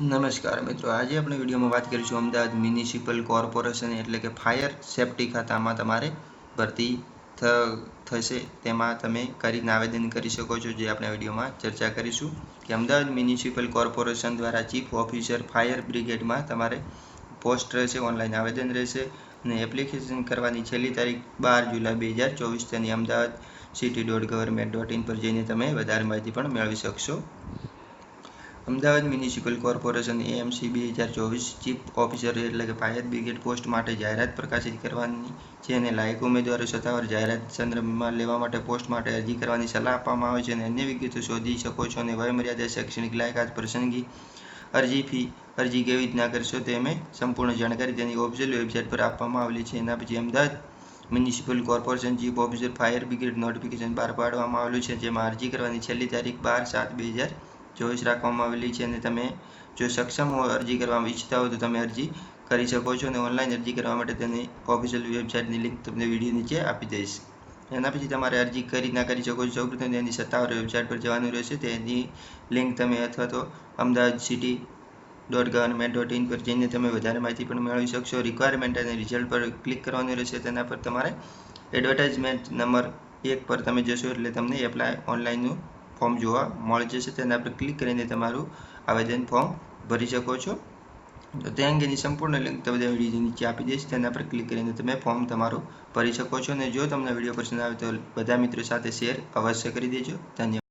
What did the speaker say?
નમસ્કાર મિત્રો, આજે આપણે વિડીયોમાં વાત કરીશું અમદાવાદ મ્યુનિસિપલ કોર્પોરેશન એટલે કે ફાયર સેફ્ટી ખાતામાં તમારે ભરતી થશે. તેમાં તમે કરીને આવેદન કરી શકો છો જે આપણે વિડીયોમાં ચર્ચા કરીશું કે અમદાવાદ મ્યુનિસિપલ કોર્પોરેશન દ્વારા ચીફ ઓફિસર ફાયર બ્રિગેડમાં તમારે પોસ્ટ રહેશે, ઓનલાઈન આવેદન રહેશે અને એપ્લિકેશન કરવાની છેલ્લી તારીખ બાર જુલાઈ બે હજાર ચોવીસ તેની Ahmedabad city dot government dot in પર જઈને તમે વધારે માહિતી પણ મેળવી શકશો. અમદાવાદ મ્યુનિસિપલ કોર્પોરેશન એએમસી બે હજાર ચોવીસ ચીફ ઓફિસર એટલે કે ફાયર બ્રિગેડ પોસ્ટ માટે જાહેરાત પ્રકાશિત કરવાની છે અને લાયક ઉમેદવારો સત્તાવાર જાહેરાત સંદર્ભમાં લેવા માટે પોસ્ટ માટે અરજી કરવાની સલાહ આપવામાં આવે છે અને અન્ય વિગતો શોધી શકો છો અને વયમર્યાદા શૈક્ષણિક લાયકાત પ્રસંગી અરજી ફી, અરજી કેવી રીતના કરશો તે અમે સંપૂર્ણ જાણકારી તેની ઓફિશિયલ વેબસાઇટ પર આપવામાં આવેલી છે. એના પછી Ahmedabad municipal corporation chief officer fire brigade notification બહાર પાડવામાં આવેલું છે, જેમાં અરજી કરવાની છેલ્લી તારીખ બાર સાત બે હજાર ચોવીસ રાખવામાં આવેલી છે અને તમે જો સક્ષમ હો, અરજી કરવામાં ઈચ્છતા હો, તો તમે અરજી કરી શકો છો અને ઓનલાઈન અરજી કરવા માટે તેની ઓફિશિયલ વેબસાઇટની લિંક તમને વીડિયો નીચે આપી દઈશ. એના પછી તમારે અરજી કરી ના કરી શકો છો, સૌપ્રથમ તેની સત્તાવાર વેબસાઇટ પર જવાનું રહેશે. તેની લિંક તમે અથવા તો Ahmedabad city dot government dot in પર જઈને તમે વધારે માહિતી પણ મેળવી શકશો. રિક્વાયરમેન્ટ અને રિઝલ્ટ પર ક્લિક કરવાનું રહેશે. તેના પર તમારે એડવર્ટાઇઝમેન્ટ નંબર એક પર તમે જશો એટલે તમને એપ્લાય ઓનલાઈનનું ફોર્મ જોવા મળી જશે, તેના પર ક્લિક કરીને તમારું આવેદન ફોર્મ ભરી શકો છો. તો તે અંગેની સંપૂર્ણ લિંક તમે વીડિયો નીચે આપી દઈશ, તેના પર ક્લિક કરીને તમે ફોર્મ તમારું ભરી શકો છો. અને જો તમને વીડિયો પસંદ આવે તો બધા મિત્રો સાથે શેર અવશ્ય કરી દેજો. ધન્યવાદ.